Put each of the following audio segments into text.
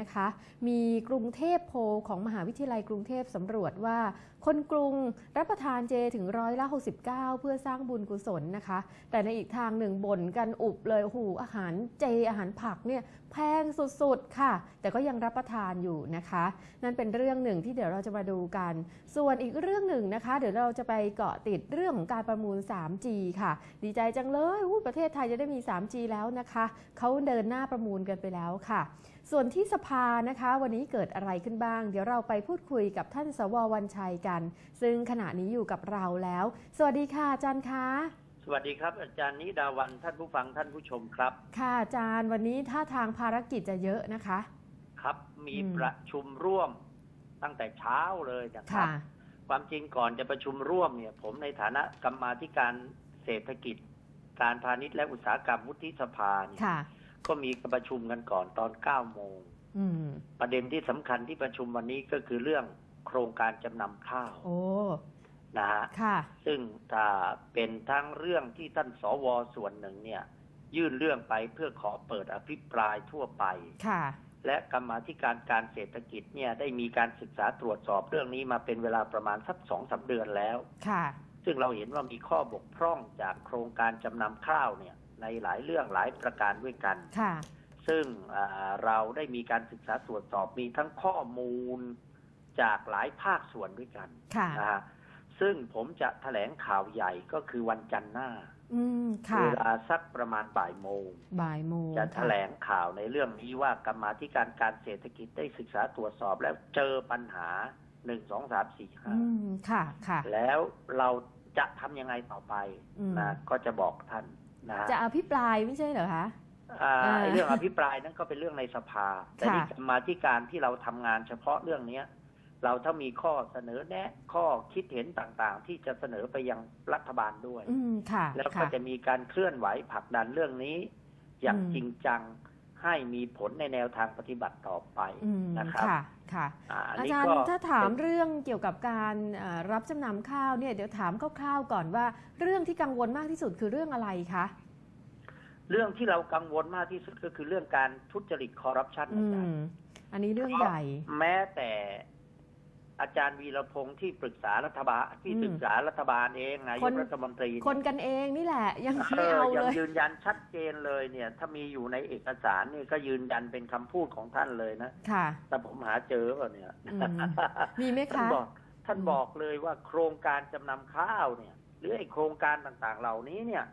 นะคะมีกรุงเทพโพของมหาวิทยาลัยกรุงเทพสำรวจว่า คนกรุงรับประทานเจถึงร้อยละ 69 เพื่อสร้างบุญกุศลนะคะ แต่ในอีกทางหนึ่งบ่นกันอุบเลยโอ้โหอาหารเจอาหารผักเนี่ยแพงสุดๆค่ะ แต่ก็ยังรับประทานอยู่นะคะ นั่นเป็นเรื่องหนึ่งที่เดี๋ยวเราจะมาดูกัน ส่วนอีกเรื่องหนึ่งนะคะ เดี๋ยวเราจะไปเกาะติดเรื่องของการประมูล 3G ค่ะ ดีใจจังเลยประเทศไทยจะได้มี 3G แล้วนะคะเขาเดินหน้าประมูลกันไปแล้วค่ะ ส่วนที่สภานะคะ วันนี้เกิดอะไรขึ้นบ้าง เดี๋ยวเราไปพูดคุยกับท่านสววันชัยกัน ซึ่งขณะนี้อยู่กับเราแล้ว สวัสดีค่ะอาจารย์คะสวัสดีครับอาจารย์นิดาวันท่านผู้ฟังท่านผู้ชมครับ ค่ะอาจารย์วันนี้ท่าทางภารกิจจะเยอะนะคะ ครับมีอืมประชุมร่วมตั้งแต่เช้าเลยนะครัค่ะบความจริงก่อนจะประชุมร่วมเนี่ย ผมในฐานะกรรมาธิการเศรษฐกิจ การพาณิชย์และอุตสาหกรรมวุฒิสภาเนี่ยค่ะ ก็มีการประชุมกันก่อนตอน9โมงอืมประเด็นที่สำคัญที่ประชุมวันนี้ก็คือเรื่องโครงการจำนำข้าวโอ้นะฮะค่ะซึ่งถ้าเป็นทั้งเรื่องที่ท่านสวส่วนหนึ่งเนี่ย ยื่นเรื่องไปเพื่อขอเปิดอภิปรายทั่วไปค่ะและกรรมาธิการการเศรษฐกิจเนี่ยได้มีการศึกษาตรวจสอบเรื่องนี้มาเป็นเวลาประมาณสักสองสาเดือนแล้ว ค่ะ ซึ่งเราเห็นว่ามีข้อบกพร่องจากโครงการจำนำข้าวเนี่ย ในหลายเรื่องหลายประการด้วยกันค่ะซึ่งอ่าเราได้มีการศึกษาตรวจสอบมีทั้งข้อมูลจากหลายภาคส่วนด้วยกันค่ะนะฮะซึ่งผมจะแถลงข่าวใหญ่ก็คือวันจันทร์หน้าอืมค่ะเวลาสักประมาณบ่ายโมงบ่ายโมงจะแถลงข่าวในเรื่องนี้ว่ากรรมาธิการการเศรษฐกิจได้ศึกษาตรวจสอบแล้วเจอปัญหาหนึ่งสองสามสี่ห้าอืมค่ะ ค่ะ แล้วเราจะทำยังไงต่อไปอืมนะก็จะบอกท่าน นะฮะจะอภิปรายไม่ใช่เหรอคะอ่าอ่าไอ้เรื่องอภิปรายนั้นก็เป็นเรื่องในสภา แต่ค่ะนี่กรรมาธิการที่เราทำงานเฉพาะเรื่องเนี้ย เราถ้ามีข้อเสนอแนะ ข้อคิดเห็นต่างๆ ที่จะเสนอไปยังรัฐบาลด้วย อืมค่ะแล้วก็ค่ะจะมีการเคลื่อนไหวผลักดันเรื่องนี้ อย่างอืมจริงจัง ให้มีผลในแนวทางปฏิบัติต่อไปอืมนะครับค่ะค่ะอ่าอันอานี้จารก็ย์ถ้าถามเป็นเรื่องเกี่ยวกับการเอ่อรับจำนำข้าวเนี่ยเดี๋ยวถามคร่าวๆก่อนว่า เรื่องที่กังวลมากที่สุดคือเรื่องอะไรคะเรื่องที่เรากังวลมากที่สุดก็คือเรื่องการทุจริตคอร์รัปชันอือาจารมย์อันนี้เรื่องใหญ่ แม้แต่ อาจารย์วีรพงศ์ที่ปรึกษารัฐบาลที่อืมปรึกษารัฐบาลเองนายคกนรัฐมนตรีเยคนกันเองนี่แหละ ยังเอไม่อเอายัเลงยยืนยันชัดเจนเลยเนี่ย ถ้ามีอยู่ในเอกสารนี่ก็ยืนยันเป็นคำพูดของท่านเลยนะค่ะ แต่ผมหาเจอเปล่าเนี่ยอืมมีไหมท่านคะบอกท่านอืมบอกเลยว่าโครงการจำนำข้าวเนี่ย หรือไอโครงการต่างๆ เหล่านี้เนี่ย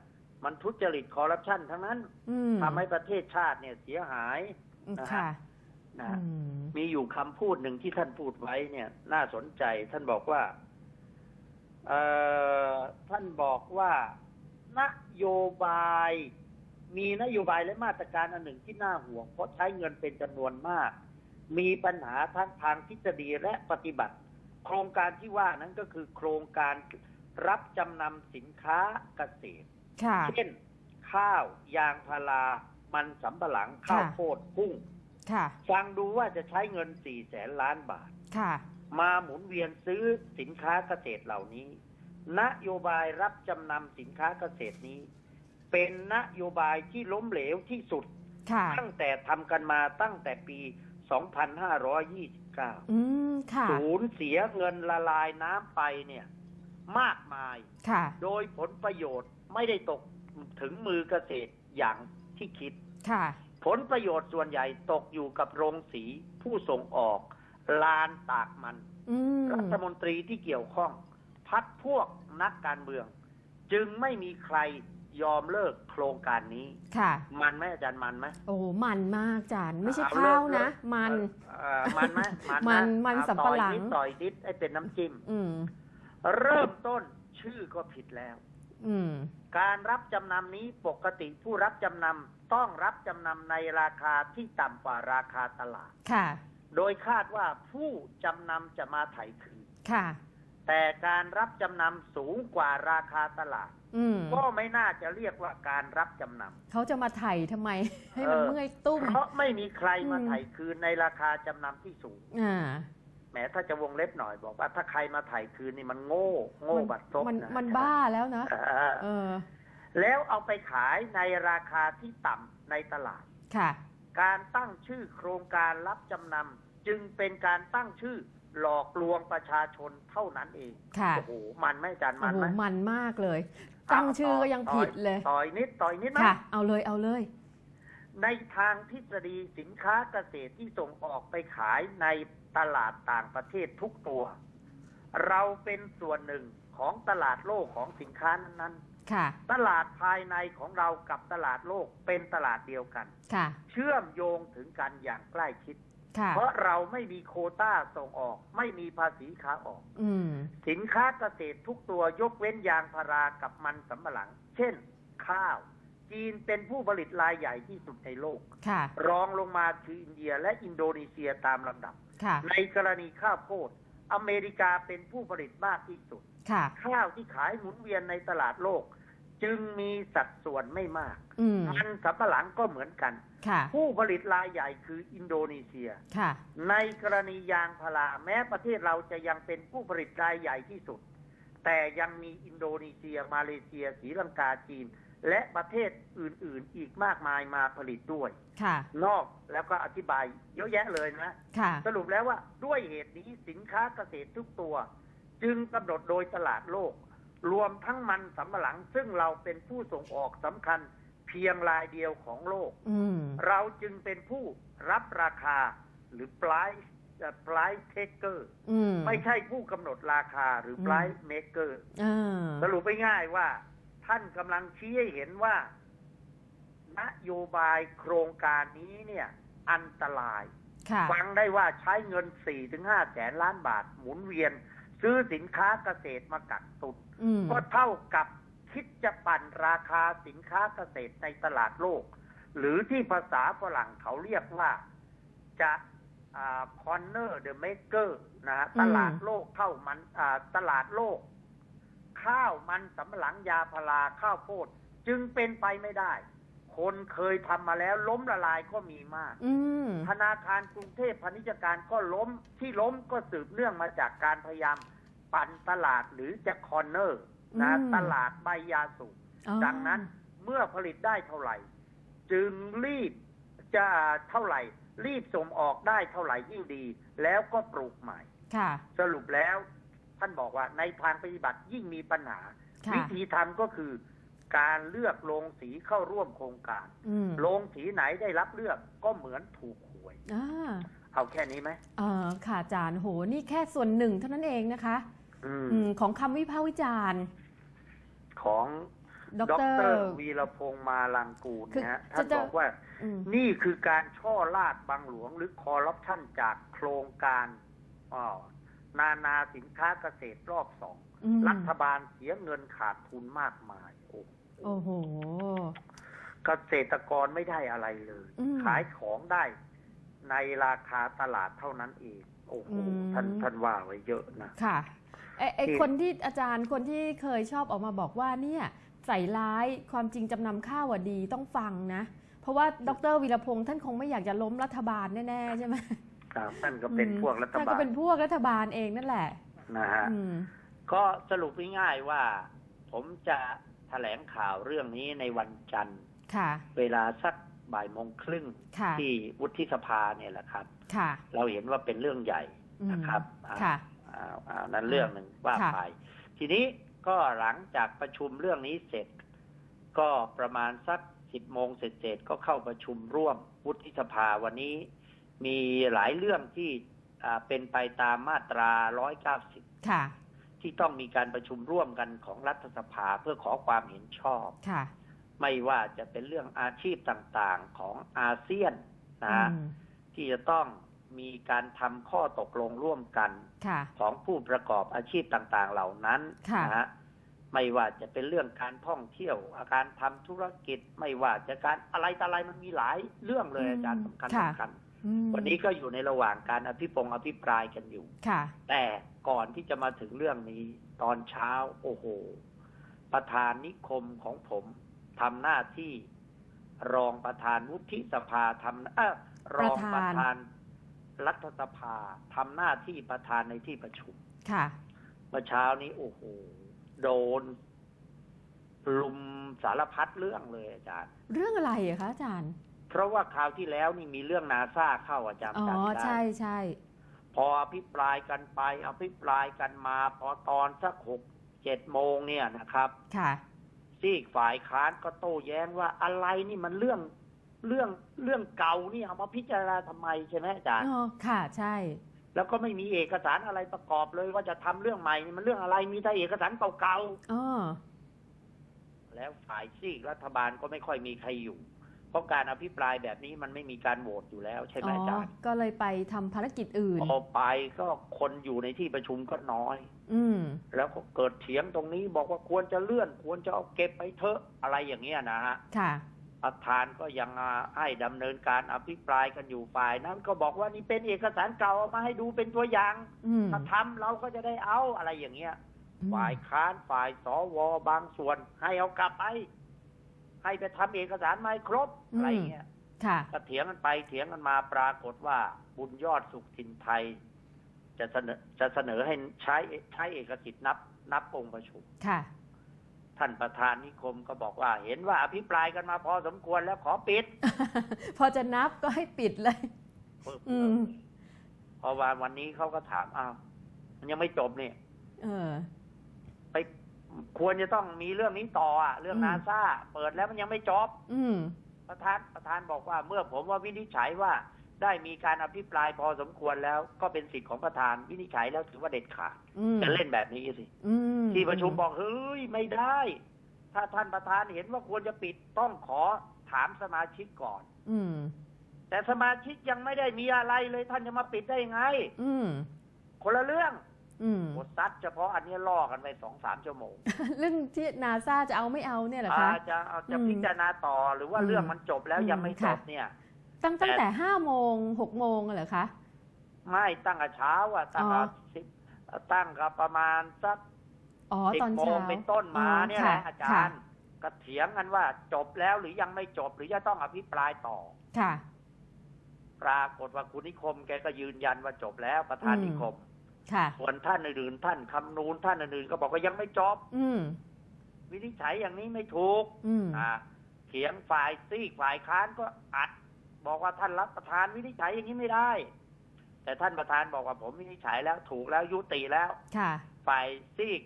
มันทุจริตคอร์รัปชันทั้งนั้นอืมทำให้ประเทศชาติเนี่ยเสียหายนะฮะค่ะ นะอืมมีอยู่คำพูดหนึ่งที่ท่านพูดไว้เนี่ย น่าสนใจ ท่านบอกว่าเอ่อท่านบอกว่า นโยบาย มีนโยบายและมาตรการอันหนึ่งที่น่าห่วง เพราะใช้เงินเป็นจำนวนมาก มีปัญหาทั้งทางทฤษฎีและปฏิบัติ โครงการที่ว่านั้นก็คือ โครงการรับจำนำสินค้าเกษตรค่ะเช่น ข้าว ยางพารา มันสำปะหลัง ข้าวค่ะโพดกุ้งค่ะ ฟังดูว่าจะใช้เงินสี่แสนล้านบาทค่ะมาหมุนเวียนซื้อสินค้าเกษตรเหล่านี้ นโยบายรับจำนำสินค้าเกษตรนี้ เป็นนโยบายที่ล้มเหลวที่สุดค่ะตั้งแต่ทำกันมาตั้งแต่ปี 2529อืมค่ะสูญเสียเงินละลายน้ำไปเนี่ย มากมายค่ะโดยผลประโยชน์ไม่ได้ตกถึงมือเกษตรอย่างที่คิดค่ะ ผลประโยชน์ส่วนใหญ่ตกอยู่กับโรงสีผู้ส่งออก ลานตากมันอืมรัฐมนตรีที่เกี่ยวข้อง พักพวกนักการเมือง จึงไม่มีใครยอมเลิกโครงการนี้ ค่ะ มันไหมอาจารย์มันไหมโอ้มันมากจานไม่ใช่เอข้าวเลินะกมันเอ่อมันไหมมันมันไหมันเอาสำปะหลังต่อยนิดต่อยนิดให้เป็นน้ำจิ้มอืมเริ่มต้นชื่อก็ผิดแล้วอืม การรับจำนำนี้ปกติผู้รับจำนำต้องรับจำนำในราคาที่ต่ำกว่าราคาตลาด ค่ะ โดยคาดว่าผู้จำนำจะมาไถ่คืน ค่ะ แต่การรับจำนำสูงกว่าราคาตลาดอืมก็ไม่น่าจะเรียกว่าการรับจำนเขาจะมาไถ่ทำไม ให้มันเออเมื่อยตุ้มำเพราะไม่มีใครมาอืมไถ่คืนในราคาจำนำที่สูง อ่า แหมถ้าจะวงเล็บหน่อยบอกว่าถ้าใครมาไถ่คืนนี่มันโง่ โง่บัดซบมันะมันบ้าแล้วนะเออเออ แล้วเอาไปขายในราคาที่ต่ำในตลาด ค่ะ การตั้งชื่อโครงการรับจำนำจึงเป็นการตั้งชื่อหลอกลวงประชาชนเท่านั้นเอง ค่ะ โอ้โห มันไหมอาจารย์โอ้มันโหไหมมันมากเลย ตั้งชื่อก็ยังผิดเลย ต่อยนิด ต่อยนิดไหมค่ะ เอาเลย เอาเลย ในทางทฤษฎีสินค้าเกษตรที่ส่งออกไปขายใน ตลาดต่างประเทศทุกตัว เราเป็นส่วนหนึ่งของตลาดโลกของสินค้านั้นค่ะๆตลาดภายในของเรากับตลาดโลกเป็นตลาดเดียวกันค่ะเชื่อมโยงถึงกันอย่างใกล้ชิดค่ะเพราะเราไม่มีโควต้าส่งออก ไม่มีภาษีค้าออกอืมสินค้าเกษตรทุกตัวยกเว้นยางพารากับมันสำปะหลัง เช่น ข้าว จีนเป็นผู้ผลิตรายใหญ่ที่สุดในโลกค่ะรองลงมาคืออินเดียและอินโดนีเซียตามลำดับค่ะ ในกรณีข้าวโพดอเมริกาเป็นผู้ผลิตมากที่สุดค่ะข้าวที่ขายหมุนเวียนในตลาดโลก จึงมีสัดส่วนไม่มากอืมมันสำปะหลังก็เหมือนกันค่ะผู้ผลิตรายใหญ่คืออินโดนีเซียค่ะในกรณียางพาราแม้ประเทศเราจะยังเป็นผู้ผลิตรายใหญ่ที่สุด แต่ยังมีอินโดนีเซีย มาเลเซียศรีลังกาจีน และประเทศอื่นๆอีกมากมายมาผลิตด้วยค่ะนอกแล้วก็อธิบายเยอะแยะเลยนะค่ะสรุปแล้วว่าด้วยเหตุนี้สินค้าเกษตรทุกตัว จึงกำหนดโดยตลาดโลก รวมทั้งมันสำปะหลัง ซึ่งเราเป็นผู้ส่งออกสำคัญเพียงรายเดียวของโลกอืมเราจึงเป็นผู้รับราคาหรือ price เอ่อ price taker อืมไม่ใช่ผู้กำหนดราคาหรืออืม price maker เออสรุปไปง่ายๆว่า ท่านกำลังชี้ให้เห็นว่า นโยบายโครงการนี้เนี่ย อันตรายค่ะฟังได้ว่าใช้เงิน4-5แสนล้านบาทหมุนเวียน ซื้อสินค้าเกษตรมากักตุนอืมก็เท่ากับคิดจะปั่นราคาสินค้าเกษตรในตลาดโลก หรือที่ภาษาฝรั่งเขาเรียกว่าจะคอนเนอร์เดอะเมเกอร์นะฮะอืมตลาดโลกเท่ามันอ่าตลาดโลก ข้าวมันสำปะหลังยาพาราข้าวโพดจึงเป็นไปไม่ได้ คนเคยทำมาแล้วล้มละลายก็มีมากอืมธนาคารกรุงเทพพาณิชยการก็ล้มที่ล้มก็สืบเนื่องมาจากการพยายามปั่นตลาดหรือจะคอนเนอร์นะอืมตลาดใบยาสูบอ๋อดังนั้นเมื่อผลิตได้เท่าไหร่ จึงรีบจะเท่าไหร่ รีบส่งออกได้เท่าไหร่ยิ่งดี แล้วก็ปลูกใหม่ค่ะสรุปแล้ว ท่านบอกว่าในทางปฏิบัติยิ่งมีปัญหาค่ะวิธีทำก็คือการเลือกโรงสีเข้าร่วมโครงการอืมโรงสีไหนได้รับเลือกก็เหมือนถูกหวยอ่าเอาแค่นี้ไหมเออค่ะอาจารย์โหนี่แค่ส่วนหนึ่งเท่านั้นเองนะคะอืมอืมของคำวิพากษ์วิจารณ์ของดดรรวีรพงษ์มาลังกูลคือนะฮะจะท่านจะบอกว่าอืมนี่คือการช่อลาดบางหลวงหรือคอร์รัปชันจากโครงการอ่า นานาสินค้าเกษตรรอบสองอืมรัฐบาลเสียเงินขาดทุนมากมาย โอ้โอ้โหเกษตรกรไม่ได้อะไรเลยอืมขายของได้ในราคาตลาดเท่านั้นเอง โอ้โหอืมท่านท่านว่าไว้เยอะนะ ค่ะ ไอไอที่คนที่อาจารย์คนที่เคยชอบออกมาบอกว่าเนี่ยใส่ร้ายความจริงจำนำข้าวอะดีต้องฟังนะ เพราะว่าดรวีรพงษ์ท่านคงไม่อยากจะล้มรัฐบาลแน่ ๆ ใช่ไหม ครับท่านก็เป็นอืมพวกรัฐท่านบาก็ลเป็นพวกรัฐบาลเองนั่นแหละนะฮะอืมก็สรุปง่ายๆว่า ผมจะแถลงข่าวเรื่องนี้ในวันจันทร์ค่ะเวลาสักบ่ายโมงครึ่งค่ะที่วุฒิสภาเนี่ยแหละครับค่ะเราเห็นว่าเป็นเรื่องใหญ่อืมนะครับอ่าค่ะอ่าอ่านั้นเรื่องหนึ่งว่าค่ะไปทีนี้ก็หลังจากประชุมเรื่องนี้เสร็จ ก็ประมาณสักสิบโมงเสร็จๆก็เข้าประชุมร่วมวุฒิสภาวันนี้ มีหลายเรื่องที่อ่าเป็นไปตามมาตราร้อยเก้าสิบค่ะ ที่ต้องมีการประชุมร่วมกันของรัฐสภาเพื่อขอความเห็นชอบ ค่ะ ไม่ว่าจะเป็นเรื่องอาชีพต่างๆของอาเซียนนะฮะอืมที่จะต้องมีการทำข้อตกลงร่วมกันค่ะของผู้ประกอบอาชีพต่างๆเหล่านั้นค่ะนะฮะไม่ว่าจะเป็นเรื่องการท่องเที่ยวการทำธุรกิจ ไม่ว่าจะการอะไรต่ออะไรมันมีหลายเรื่องเลยอาจารย์สำคัญค่ะสำคัญอืม วันนี้ก็อยู่ในระหว่างการอภิปรงอภิปรายกันอยู่ค่ะ แต่ก่อนที่จะมาถึงเรื่องนี้ตอนเช้า โอ้โห ประธานนิคมของผมทำหน้าที่รองประธานวุฒิสภาทำเออรองประธานรัฐสภาทำหน้าที่ประธานในที่ประชุม ค่ะเมื่อเช้านี้โอ้โหโดนลุมสารพัดเรื่องเลยอาจารย์ เรื่องอะไรอะคะอาจารย์ เพราะว่าคราวที่แล้วนี่มีเรื่องนาซาเข้าอาจารย์อ๋อจำได้ใช่ใช่พออภิปรายกันไป อภิปรายกันมา พอตอนสักหกเจ็ดโมงเนี่ยนะครับค่ะซีกฝ่ายค้านก็โต้แย้งว่าอะไรนี่มันเรื่องเรื่องเรื่องเก่านี่เอามาพิจารณาทำไมใช่ไหมอาจารย์อ๋อค่ะใช่ แล้วก็ไม่มีเอกสารอะไรประกอบเลยว่าจะทำเรื่องใหม่นี่มันเรื่องอะไรมีแต่เอกสารเก่าอ๋อๆแล้วฝ่ายซีกรัฐบาลก็ไม่ค่อยมีใครอยู่ เพราะการอภิปรายแบบนี้มันไม่มีการโหวตอยู่แล้วใช่ไหมอ๋ออาจารย์ก็เลยไปทำภารกิจอื่นพอไปก็คนอยู่ในที่ประชุมก็น้อย อืมแล้วก็เกิดเถียงตรงนี้บอกว่าควรจะเลื่อน ควรจะเอาเก็บไปเถอะอะไรอย่างเงี้ยนะฮะค่ะประธานก็ยังอ่าให้ดำเนินการอภิปรายกันอยู่ฝ่ายนั้นก็บอกว่านี่เป็นเอกสารเก่าเอามาให้ดูเป็นตัวอย่างอืมถ้าทำเราก็จะได้เอาอะไรอย่างเงี้ยอืมฝ่ายค้านฝ่ายสวบางส่วนให้เอากลับไป ให้ไปทำเอกสารไม่ครบอะไรอย่างเงี้ยค่ะก็เถียงกันไปเถียงกันมาปรากฏว่าบุญยอดสุขทินไทย จะเสนอจะเสนอให้ใช้ใช้เอกสิทธิ์นับ นับองค์ประชุมค่ะท่านประธานนิคมก็บอกว่า เห็นว่าอภิปรายกันมาพอสมควรแล้วขอปิด พอจะนับก็ให้ปิดเลยอืมเพราะว่าวันนี้เขาก็ถามอ้าวมันยังไม่จบเนี่ยเออไป ควรจะต้องมีเรื่องนี้ต่ออะ เรื่องอืมนาซาเปิดแล้วมันยังไม่จบอืมประธานประธานบอกว่าเมื่อผมว่าวินิจฉัยว่าได้มีการอภิปรายพอสมควรแล้วก็เป็นสิทธิ์ของประธานวินิจฉัยแล้วถือว่าเด็ดขาดอืมจะเล่นแบบนี้สิอืมที่ประชุมบอกเฮ้ยไม่ได้ ถ้าท่านประธานเห็นว่าควรจะปิดต้องขอถามสมาชิกก่อน อืมแต่สมาชิกยังไม่ได้มีอะไรเลยท่านจะมาปิดได้ยังไง อืมคนละเรื่อง อืมโหซัดเฉพาะอันนี้ล่อกันไปสองสามชั่วโมง เรื่องที่นาซาจะเอาไม่เอาเนี่ยเหรอคะอาจะเอาจะอืมพิจารณาต่อหรือว่าอืมเรื่องมันจบแล้วอืมยังไม่จค่ะบเนี่ย ตั้งตั้งแต่ห้าโมงหกโมงเหรอคะ ไม่ตั้งแต่เช้าอะตั้งอ๋แต่อสิบตั้งกับประมาณสักอ๋อสิบตอนโมเช้างเป็นต้นมาอ๋อเนี่ยแหละค่ะอาจารย์ก็เถียงกันว่าจบแล้วหรือยังไม่จบหรือจะต้องอภิปรายต่อ ค่ะ ปรากฏว่าคุณนิคมแกก็ยืนยันว่าจบแล้วประธานอืมนิคมค่ะ ส่วนท่านอื่นๆท่านคำนูนท่านอื่นๆก็บอกว่ายังไม่จบอืมวินิจฉัยอย่างนี้ไม่ถูกอืมอ่าเถียงฝ่ายซีกฝ่ายค้านก็อัด บอกว่าท่านรับประธานวินิจฉัยอย่างนี้ไม่ได้ แต่ท่านประธานบอกว่าผมวินิจฉัยแล้วถูกแล้วยุติแล้วค่ะฝ่ายซีก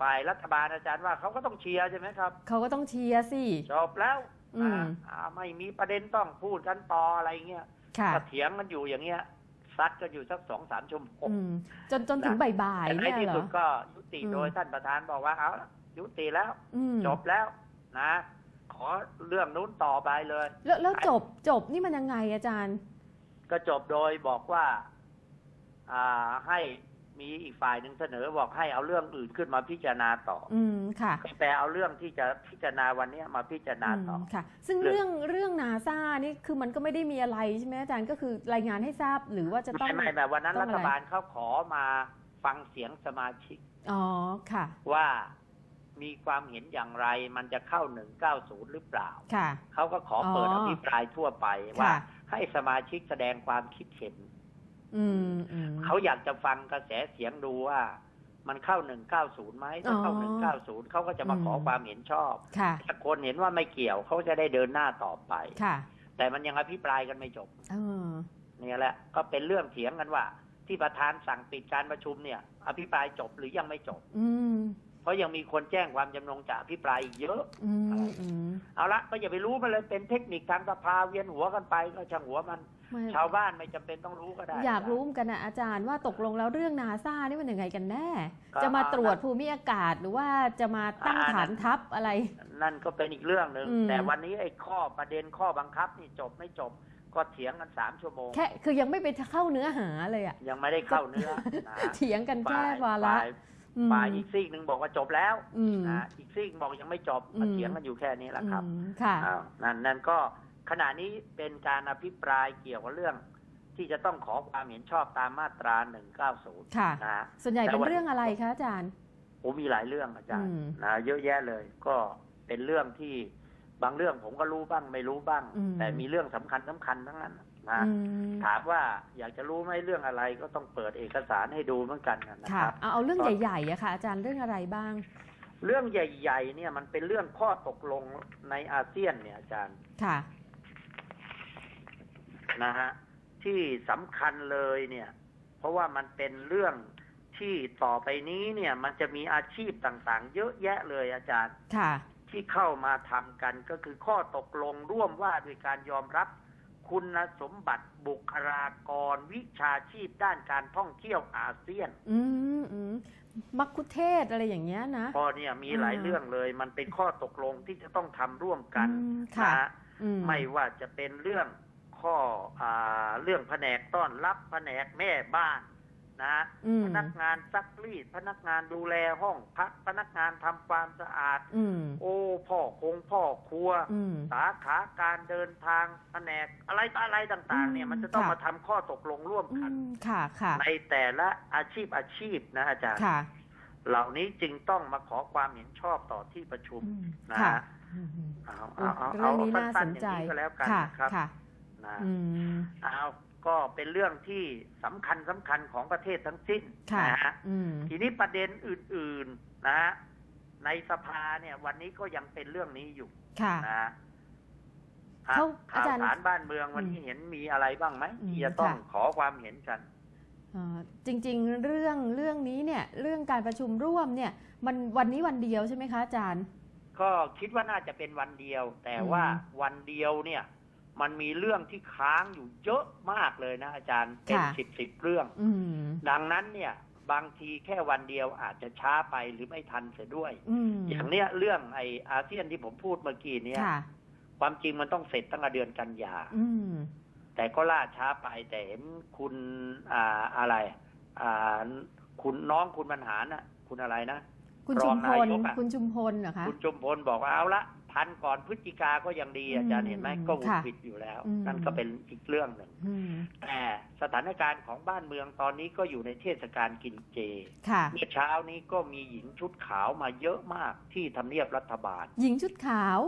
ฝ่ายรัฐบาลอาจารย์ว่าเขาก็ต้องเชียร์ใช่ไหมครับเขาก็ต้องเชียร์สิจบแล้วอืมอ่าอ่าไม่มีประเด็นต้องพูดกันต่ออะไรเงี้ยค่ะก็เถียงกันอยู่อย่างเงี้ย ซัดกันอยู่สักสองสามชั่วโมงอืมจนจนถึงบ่ายแต่ๆในเนี่ยที่เหรสุอดก็ยุติอืมโดยท่านประธานบอกว่าเอาละยุติแล้วอืมจบแล้วนะ ขอเรื่องนู้นต่อไปเลย แล้วแล้วจบจบนี่มันยังไงอาจารย์ ก็จบโดยบอกว่า อ่าให้ มีอีกฝ่ายหนึ่งเสนอบอกให้เอาเรื่องอื่นขึ้นมาพิจารณาต่อ อืมค่ะแปลเอาเรื่องที่จะพิจารณาวันเนี้ยมาพิจารณาต่อมค่ะ ซึ่งเรื่เรื่อองงเรื่องนาซานี่คือมันก็ไม่ได้มีอะไรใช่ไหมอาจารย์ก็คือรายงานให้ทราบหรือว่าจะต้องไม่ไม่แบบวันนั้นต้อรังฐอะไรบาลเขาขอมาฟังเสียงสมาชิก อ๋อค่ะ ว่ามีความเห็นอย่างไรมันจะเข้าหนึ่งเก้าศูนย์หรือเปล่าค่ะเขาก็ขอเปิดอ๋ออภิปรายทั่วไปว่าค่ะให้สมาชิกแสดงความคิดเห็นอืมอืม เขาอยากจะฟังกระแสเสียงดูว่า มันเข้าหนึ่งเก้าศูนย์ไหมถ้าเข้าอ๋หนึ่งอเก้าศูนย์เขาก็จะมาขออืมความเห็นชอบค่ะถ้าคนเห็นว่าไม่เกี่ยวเขาจะได้เดินหน้าต่อไปค่ะ แต่มันยังอภิปรายกันไม่จบเออเนี่ยแหละ ก็เป็นเรื่องเถียงกันว่า ที่ประธานสั่งปิดการประชุมเนี่ย อภิปรายจบหรือยังไม่จบ อืมเพ ราะยังมีคนแจ้งความจำนงจะอภิปรายอีกเยอะอืมอืมเอาละก็อย่าไปรู้มันเลยเป็นเทคนิคทางสภาเวียนหัวกันไปก็ช่างหัวมันไม่ชาวบ้านไม่จำเป็นต้องรู้ก็ได้ อยากรู้เหมือนกันนะอาจารย์ว่าตกลงแล้วเรื่องนาซานี่มันยังไงกันแน่ก็จะมาตรวจภูมิอากาศหรือว่าจะมาตั้งอ่าฐานทัพอะไร นั่นก็เป็นอีกเรื่องหนึ่งอืมแต่วันนี้ไอ้ข้อประเด็นข้อบังคับนี่จบไม่จบก็เถียงกันสามชั่วโมงแค่คือยังไม่ไปเข้าเนื้อหาเลยอะยังไม่ได้เข้าเนื้อนะเถียงกันแค่ฝ่ายวาระ ฝ่ายอืมฝ่ายอีกซีกหนึ่งบอกว่าจบแล้วอืมนะอีกซีกบอกยังไม่จบอืมมาเถียงกันอยู่แค่นี้แหละครับอืมค่ะอ้าวนั่นนั่นก็ขณะนี้เป็นการอภิปรายเกี่ยวกับเรื่อง ที่จะต้องขอความเห็นชอบตามมาตรา 190ค่ะนะส่วนใหญ่แต่เป็นว่าเรื่องอะไรคะอาจารย์ผมมีหลายเรื่องอาจารย์อืมนะเยอะแยะเลย ก็เป็นเรื่องที่บางเรื่องผมก็รู้บ้างไม่รู้บ้างอืมแต่มีเรื่องสำคัญสำคัญทั้งนั้น นะอืมถามว่าอยากจะรู้ไหมเรื่องอะไรก็ต้องเปิดเอกสารให้ดูเหมือนกันนะค่ะครับเอาเอาเรื่องใหญ่ๆอะค่ะอาจารย์เรื่องอะไรบ้าง เรื่องใหญ่ ๆ เนี่ยมันเป็นเรื่องข้อตกลงในอาเซียนเนี่ยอาจารย์ค่ะนะฮะที่สำคัญเลยเนี่ย เพราะว่ามันเป็นเรื่องที่ต่อไปนี้เนี่ย มันจะมีอาชีพต่างๆ เยอะแยะเลยอาจารย์ ค่ะ ที่เข้ามาทำกันก็คือข้อตกลงร่วมว่าด้วยการยอมรับ คุณสมบัติบุคลากร วิชาชีพด้านการท่องเที่ยวอาเซียน อืมอืมมักคุเทศก์อะไรอย่างเงี้ยนะพอเนี่ยมีหลายอ่าเรื่องเลย มันเป็นข้อตกลงที่จะต้องทำร่วมกันอืมค่ะนะฮะอืมไม่ว่าจะเป็นเรื่องข้ออาเรื่องแผนกต้อนรับแผนกแม่บ้าน นะฮะอืมพนักงานซักรีด พนักงานดูแลห้องพักพนักงานทำความสะอาดอืมโอ้พ่อคงพ่อครัวอืมสาขาการเดินทางแผนกอะไรต่ออะไรต่าง ๆ เนี่ยอืมมันจะต้องค่ะมาทำข้อตกลงร่วมอืกันมค่ะค่ะในแต่ละอาชีพอาชีพนะอาจารย์ค่ะเหล่านี้จึงต้องมาขอความเห็นชอบต่อที่ประชุมอืมนะค่ะฮะอืมอืมเอาโอ้เอาเอาเรื่องนี้เอาน่าสสั้นนๆอย่าใจงนี้ก็แล้วกันค่ะนะครับค่ะนะอืมเอา ก็เป็นเรื่องที่สำคัญสำคัญของประเทศทั้งสิ้นค่ะนะฮะอืมทีนี้ประเด็นอื่น ๆนะฮะในสภาเนี่ย วันนี้ก็ยังเป็นเรื่องนี้อยู่ค่ะนะฮะเขาข่าอาวจารย์สารบ้านเมืองวันนี้อืมเห็นมีอะไรบ้างไหมอืมที่จะต้องค่ะขอความเห็นกันเอ่อจริง ๆ เรื่องเรื่องนี้เนี่ย เรื่องการประชุมร่วมเนี่ย มันวันนี้วันเดียวใช่ไหมคะอาจารย์ ก็คิดว่าน่าจะเป็นวันเดียว แต่ว่าอืมวันเดียวเนี่ย มันมีเรื่องที่ค้างอยู่เยอะมากเลยนะ อาจารย์เป็นค่ะสิบสิบเรื่องอืมดังนั้นเนี่ย บางทีแค่วันเดียวอาจจะช้าไปหรือไม่ทันเสียด้วยอืมอย่างเนี้ยเรื่องไออาเซียนที่ผมพูดเมื่อกี้เนี่ยค่ะความจริงมันต้องเสร็จตั้งแต่เดือนกันยาอืมแต่ก็ล่าช้าไปแต่เห็นคุณอ่าอะไร อ่า คุณน้องคุณบรรหารน่ะคุณอะไรนะคุณรชุองมพนาลยกอะคุณชุมพลเหรอคะคุณจุมพลบอกว่าเอาละ ทันก่อนพฤศจิกาก็ยังดีอาจารย์อืมเห็นไหมก็หวุดค่ะผิดอยู่แล้วอืมนั่นก็เป็นอีกเรื่องหนึ่งอืมแต่สถานการณ์ของบ้านเมืองตอนนี้ก็อยู่ในเทศกาลกินเจค่ะเมื่อเช้านี้ก็มีหญิงชุดขาวมาเยอะมากที่ทำเนียบรัฐบาล หญิงชุดขาว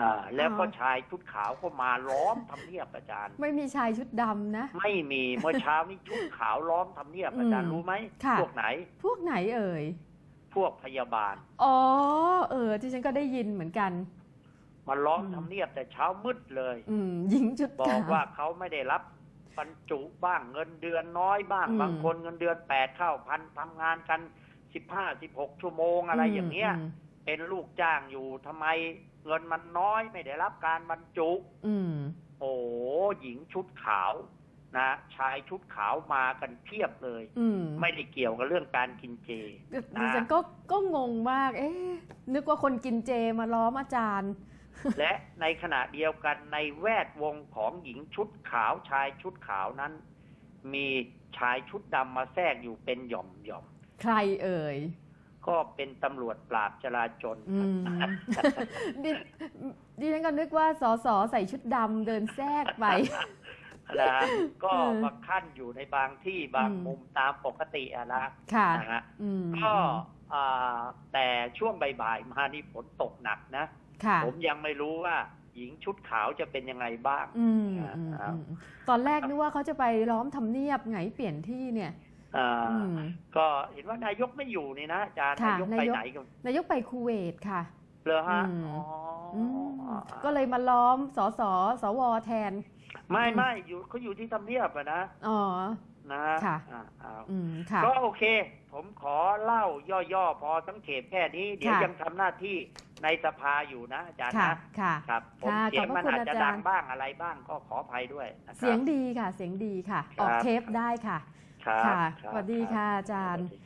อ่าแล้วก็อ๋อชายชุดขาวก็มาล้อมทำเนียบอาจารย์ ไม่มีชายชุดดำนะ ไม่มีเมื่อเช้านี้ชุดขาวล้อมทำเนียบอาจารย์อืมรู้ไหมค่ะพวกไหน พวกไหนเอ่ย พวกพยาบาล อ๋อ เออที่ฉันก็ได้ยินเหมือนกัน มาล้อมอืมทำเนียบแต่เช้ามืดเลย อืมหญิงชุดบอขากวว่าเขาไม่ได้รับบรรจุบ้างเงินเดือนน้อยบ้างอืมบางคนเงินเดือนแปดเข้าพันทำงานกันสิบห้าสิบหกชั่วโมงอะไรอย่างเงี้ยมเป็นลูกจ้างอยู่ทำไมเงินมันน้อยไม่ได้รับการบรรจุ อืมโอ้หญิงชุดขาว นะชายชุดขาวมากันเพียบเลยอืมไม่ได้เกี่ยวกับเรื่องการกินเจดิฉันก็ก็งงมาก เอ๊ะนึกว่าคนกินเจมาล้อมอาจารย์ และในขณะเดียวกันในแวดวงของหญิงชุดขาวชายชุดขาวนั้น มีชายชุดดำมาแทรกอยู่เป็นหย่อมหย่อมใครเอ่ยๆก็เป็นตำรวจปราบจราจนอืมดิดิฉันก็นึกว่าสอสอใส่ชุดดำเดินแทรกไป นะก็อืมมาขั้นอยู่ในบางที่บางอืมมุมตามปกติอะนะค่ะนะฮะอืมก็อ่าแต่ช่วงบ่ายๆมานี่ฝนตกหนักนะค่ะผมยังไม่รู้ว่าหญิงชุดขาวจะเป็นยังไงบ้างอืมอ่าอืมครับอืมตอนแรกนึกว่าเขาจะไปล้อมทำเนียบไงเปลี่ยนที่เนี่ยอ่าอืมก็เห็นว่านายกไม่อยู่นี่นะอาจารย์ค่ะนายกไปนายกไหนกันนายกไปคูเวตค่ะเหรอฮะอืมอ๋อออืมก็เลยมาล้อมสสสวแทน ไม่ไม่อยู่เขาอยู่ที่ทำเนียบอะนะอ๋อ นะค่ะ อ่าเอาอืมค่ะ ก็โอเค ผมขอเล่าย่อๆ พอสังเกตแค่นี้ เดี๋ยวค่ะ ยังทำหน้าที่ในสภาอยู่นะอาจารย์ค่ะนะค่ะ ครับ ผมค่ะเสียงขอบพระมันคุณอาจจะอาจารย์ดังบ้างอะไรบ้างก็ขออภัยด้วยนะครับ เสียงดีค่ะ เสียงดีค่ะครับออกเทปได้ค่ะ ครับค่ะครับสวัสดีรับค่ะอาจารย์ สวัสดีครับ